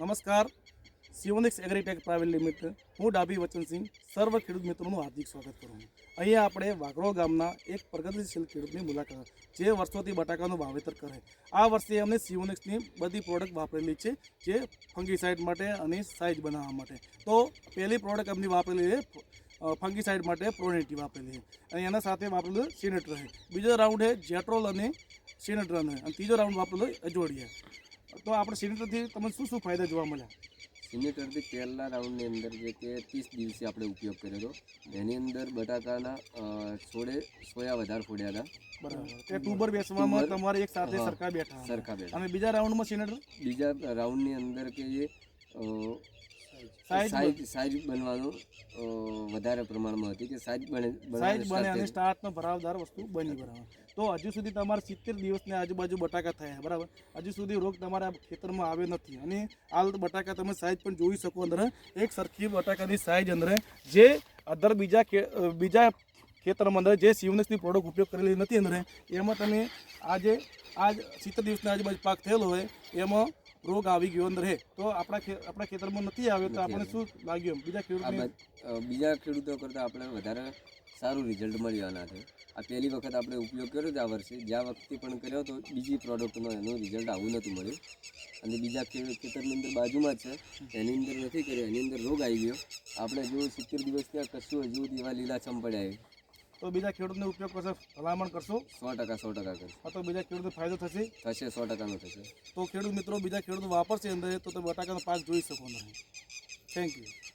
નમસ્કાર. Sivonix agritech private limited. હું ડાભી વચનસિંહ સર્વ ખેડૂત મિત્રોનું હાર્દિક સ્વાગત કરું છું. અહીંયા આપણે વાઘરોળ ગામના એક પ્રગતિશીલ ખેડૂતની મુલાકાત જે વર્ષોથી બટાકાનું વાવેતર કરે. આ વર્ષે અમને સિવોનિક્સની બધી પ્રોડક્ટ વાપરેલી છે, જે ફંગીસાઇડ માટે અને સાઇઝ બનાવવા માટે. તો પહેલી પ્રોડક્ટ અમને વાપરેલી છે ફંગીસાઇડ માટે પ્રોનેટી વાપરેલી છે. અને એના સાથે વાપરેલું સિનેટર છે. બીજો રાઉન્ડ છે જેટ્રોલ અને સિનેટ્રન અને ત્રીજો રાઉન્ડ વાપરેલું અજોડિયા તો આપણે સિનેટરથી તમને શું શું ફાયદા જોવા મળ્યા? સિનેટરથી પહેલા રાઉન્ડની અંદર જે કે ત્રીસ દિવસે આપણે ઉપયોગ કર્યો હતો. એની અંદર બટાકાના છોડે સોયા વધારે ફોડ્યા હતા બરાબર. તે ટુબર બેસવામાં તમારે એક સાથે સરખા બેઠા. સરખા બેઠા. અને બીજા રાઉન્ડમાં સિનેટર? બીજા રાઉન્ડની અંદર કે જે અ, સાઈઝ સાઈઝ બનવાનો વધારે પ્રમાણમાં હતી કે સાઈઝ બને સાઈઝ બને અને સ્ટાર્ટનો ભરાવદાર વસ્તુ બની બરાબર. તો હજુ સુધી તમારા સિત્તેર દિવસની આજુબાજુ બટાકા થયા બરાબર? હજુ સુધી રોગ તમારા ખેતરમાં આવ્યો નથી. અને હાલ બટાકા તમે સાઈઝ પણ જોઈ શકો અંદર એક સરખી બટાકાની સાઈઝ અંદર જે અધર બીજા બીજા ખેતરમાં અંદર જે સિવનેસની પ્રોડક્ટ ઉપયોગ કરેલી નથી અંદર એમાં તમે આજે આજ સિત્તેર દિવસના આજુબાજુ પાક થયેલો હોય એમાં રોગ આવી ગયો અંદર તો આપણા આપણા ખેતરમાં નથી આવ્યો તો આપણે શું લાગ્યું? બીજા ખેડૂતો બીજા ખેડૂતો કરતાં આપણે વધારે સારું રિઝલ્ટ મળ્યું આનાથી આ પહેલી વખત આપણે ઉપયોગ કર્યો હતો આ વર્ષે. જ્યાં વખતે પણ કર્યો તો બીજી પ્રોડક્ટનો એનું રિઝલ્ટ આવું નહોતું મળ્યું. અને બીજા ખેતરની અંદર બાજુમાં જ છે. એની અંદર નથી કર્યો. એની અંદર રોગ આવી ગયો. આપણે જો સિત્તેર દિવસ ત્યાં કશું હજુ દીવા લીલાછમ પડ્યા. તો બીજા ખેડૂતને ઉપયોગ કરશે ભલામણ કરશો. સો ટકા સો ટકા કરશો. તો બીજા ખેડૂતને ફાયદો થશે? થશે સો ટકાનો થશે. તો ખેડૂત મિત્રો બીજા ખેડૂત વાપરશે અંદર તો તમે બટાકાનો પાક જોઈ શકો નહીં. Thank you